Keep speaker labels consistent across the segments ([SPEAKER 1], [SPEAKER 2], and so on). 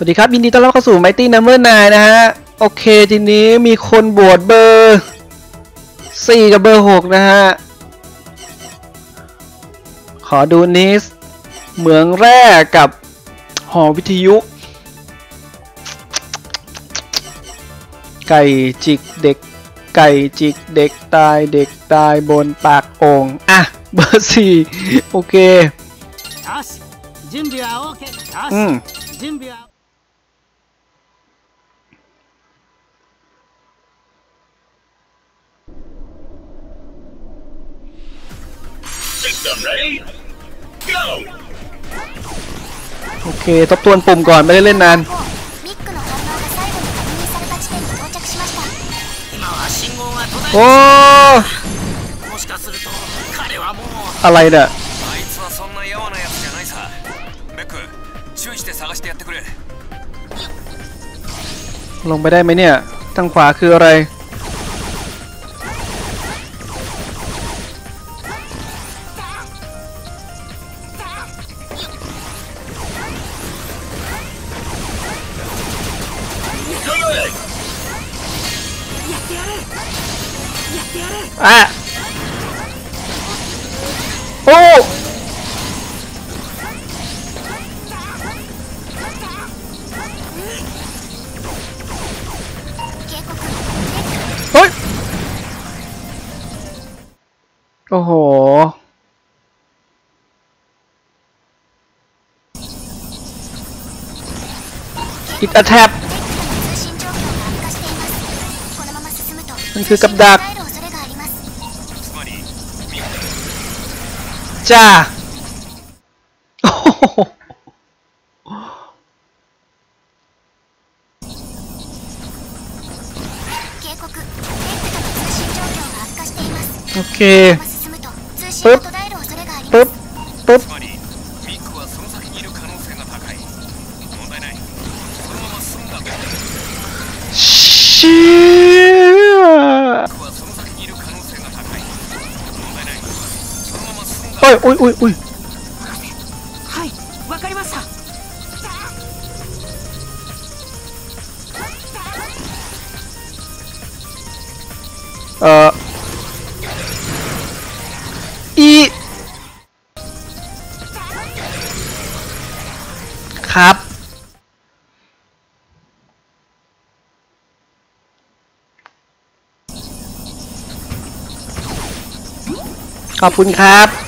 [SPEAKER 1] สวัสดีครับ ยินดีต้อนรับเข้าสู่ Mighty Number 9นะฮะ โอเค ทีนี้มีคนบวชเบอร์ 4 กับเบอร์ 6 นะฮะ ขอดูนิสเหมืองแร่กับหอวิทยุ ไก่จิกเด็ก ไก่จิกเด็กตายเด็กตายบนปากโอ่งอะ เบอร์ 4 โอเค
[SPEAKER 2] よし
[SPEAKER 3] System ready? Go!
[SPEAKER 1] โอเค ทบทวนปุ่มก่อนไม่ได้เล่นนาน
[SPEAKER 4] ミックの反応が最後に確認された地点に到着しました
[SPEAKER 2] 今は信号が途絶
[SPEAKER 1] โอ้
[SPEAKER 2] えもしかすると彼はもう
[SPEAKER 1] อะไรเนี่ย
[SPEAKER 5] あいつはそんなやわなやつじゃないさベック注意して探してやってくれ
[SPEAKER 1] ลงไปได้ไหมเนี่ย ทางขวาคืออะไร อะโอ้โอ้โหอิตาแทบมันคือกับดัก
[SPEAKER 4] じゃあ、警告、オッケ
[SPEAKER 1] ー。 อ้ยอ้ยอ้ยเอ่ออีครับ ขอบคุณครับ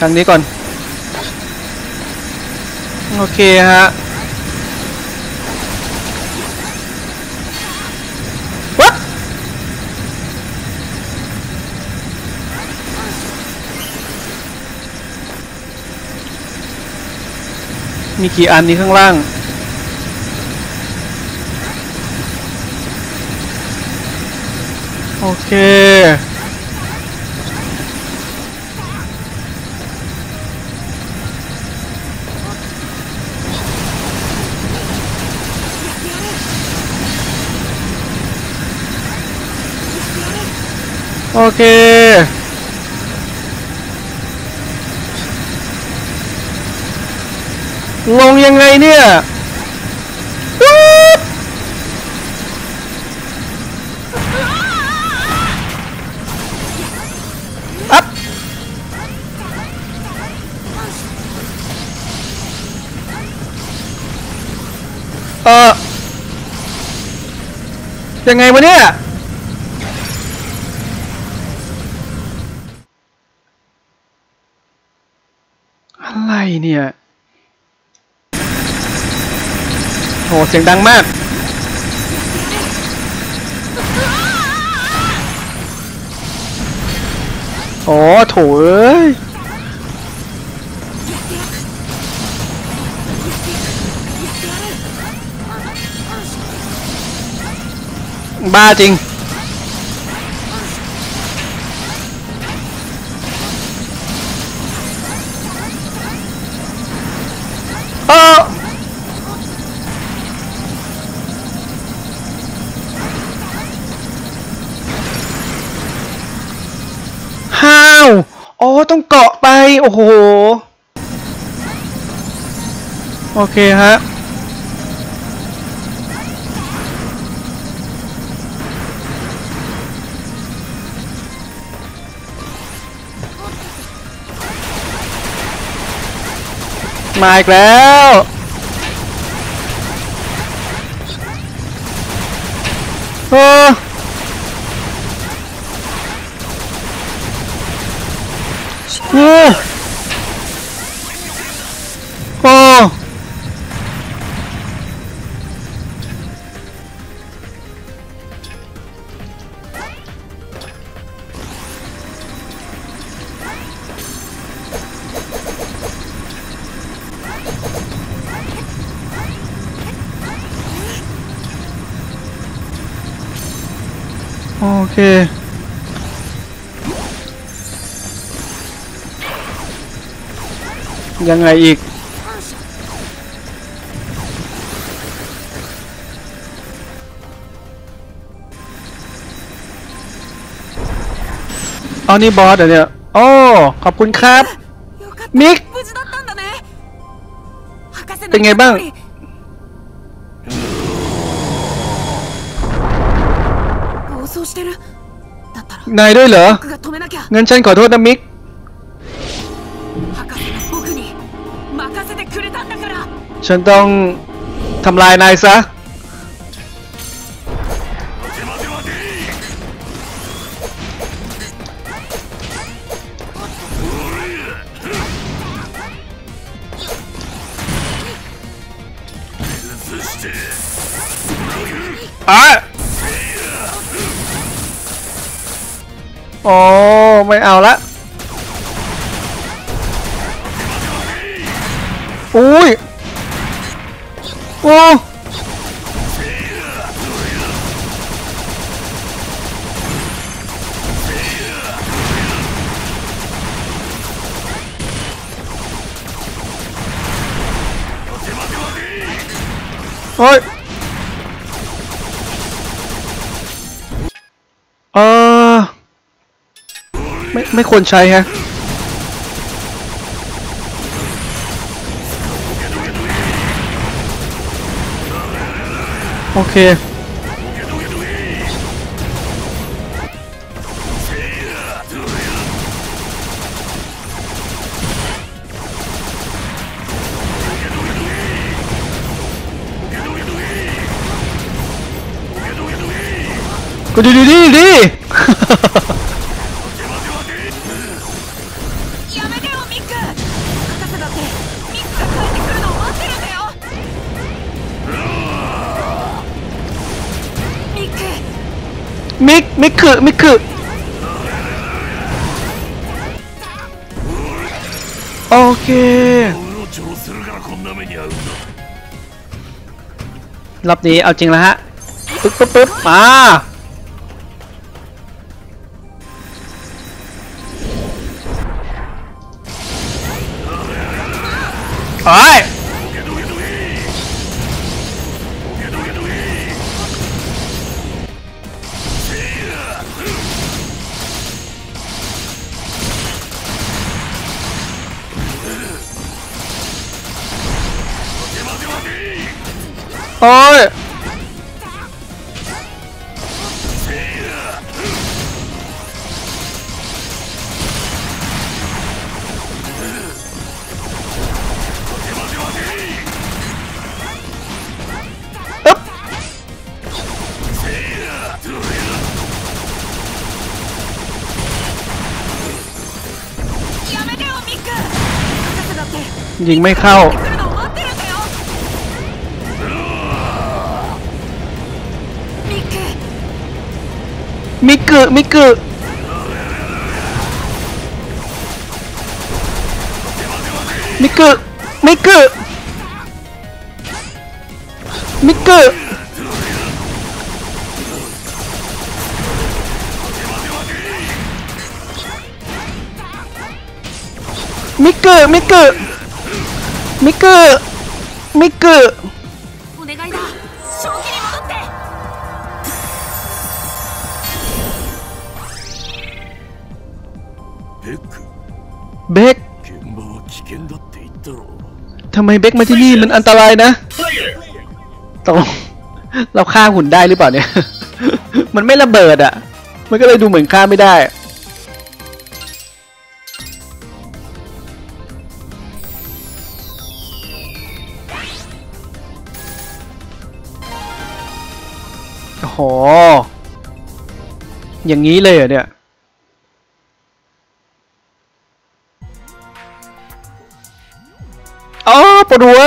[SPEAKER 1] ทางนี้ก่อน โอเคฮะวัดมีกี่อันนี้ข้างล่างโอเค โอเค ลงยังไงเนี่ยวู้ดเออยังไงวะเนี่ย เนี่ยโหเสียงดังมาก โอ้โถเอ้ยบ้าจริง ห้าวอ๋อต้องเกาะไป โอ้โห โอเคฮะ มาอีกแล้วเออเออ ยังไงอีก เอานี้บอสเดี๋ยวนี่ย โอ้ ขอบคุณครับ มิก เป็นไงบ้าง นายด้วยเหรอ งั้นฉันขอโทษนะมิก ฉันต้องทำลายนายซะ อะ โอ้ไม่เอาละอุ้ยโอ้โอ้ยเออ ไม่ควรใช้ฮะโอเคก็ดูดูดิดิ มิกมิกคือมิกคือโอเครอบนี้เอาจริงแล้วฮะปึ๊บปึ๊บปึ๊บมาไป ยิงไม่เข้า มิกึมิกึมิกึมิกึมิกึมิกึมิกึ มิกึมิกึเบกทำไมเบคมาที่นี่มันอันตรายนะตกลงเราฆ่าหุ่นได้หรือเปล่าเนี่ย มันไม่ระเบิดอะ มันก็เลยดูเหมือนฆ่าไม่ได้ ห อย่างนี้เลยเหรอเนี่ย อ๋อปวดหัว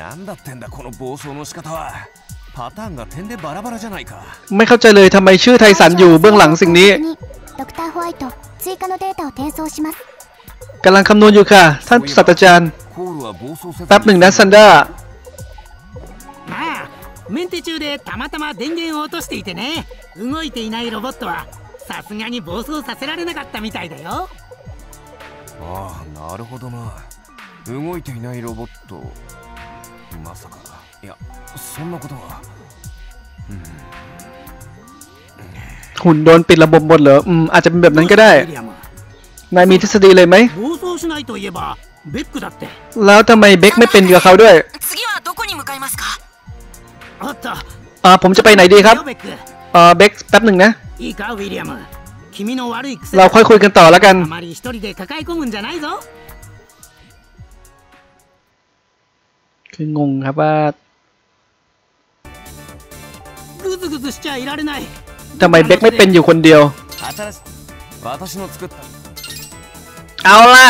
[SPEAKER 5] なんだってんだこの暴走の仕方はパターンが点でバラバラじゃないか
[SPEAKER 1] ไม่เข้าใจเลยทำไมชื่อไทสันอยู่เบื้องหลังสิ่งนี้
[SPEAKER 4] ดรホワイト追加のデータを転送します
[SPEAKER 1] กำลังคำนวณอยู่ค่ะ ท่านศาสตราจารย์แป๊บหนึ่งนะซันด้า
[SPEAKER 2] メンテ中でたまたま電源を落としていてね動いていないロボットはさすがに暴走させられなかったみたいだよ
[SPEAKER 5] ああなるほどな動いていないロボットまさかいやそんなことは
[SPEAKER 1] หุ่นโดนปิดระบบหมดเหรอ อืม อาจจะเป็นแบบนั้นก็ได้
[SPEAKER 2] ウィリアム
[SPEAKER 1] นายมีทฤษฎีเลยไหม
[SPEAKER 2] 暴走しないといえばベックだって
[SPEAKER 1] แล้วทำไมเบคไม่เป็นกับเขาด้วย
[SPEAKER 6] 次はどこに向かいますか
[SPEAKER 1] ออผมจะไปไหนดีครับ
[SPEAKER 2] เอ
[SPEAKER 1] อเบคแป๊บหนึ่งนะ เราค่อยคุยกันต่อแล้วกันคืองงครับว่าทำไมเบคไม่เป็นอยู่คนเดียว เอาละ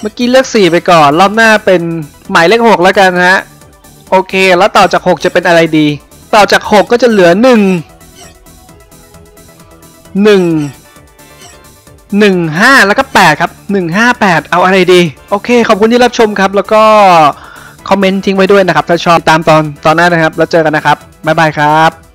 [SPEAKER 1] เมื่อกี้เลือกสี่ไปก่อน รอบหน้าเป็นหมายเลขหกแล้วกันฮะ โอเค แล้วต่อจากหกจะเป็นอะไรดี ต่อจากหกก็จะเหลือหนึ่งหนึ่งหนึ่งห้าแล้วก็แปดครับหนึ่งห้าแปดเอาอะไรดี โอเค ขอบคุณที่รับชมครับ แล้วก็คอมเมนต์ทิ้งไว้ด้วยนะครับ ถ้าชอบตามตอนตอนหน้านะครับ แล้วเจอกันนะครับ บ๊ายบายครับ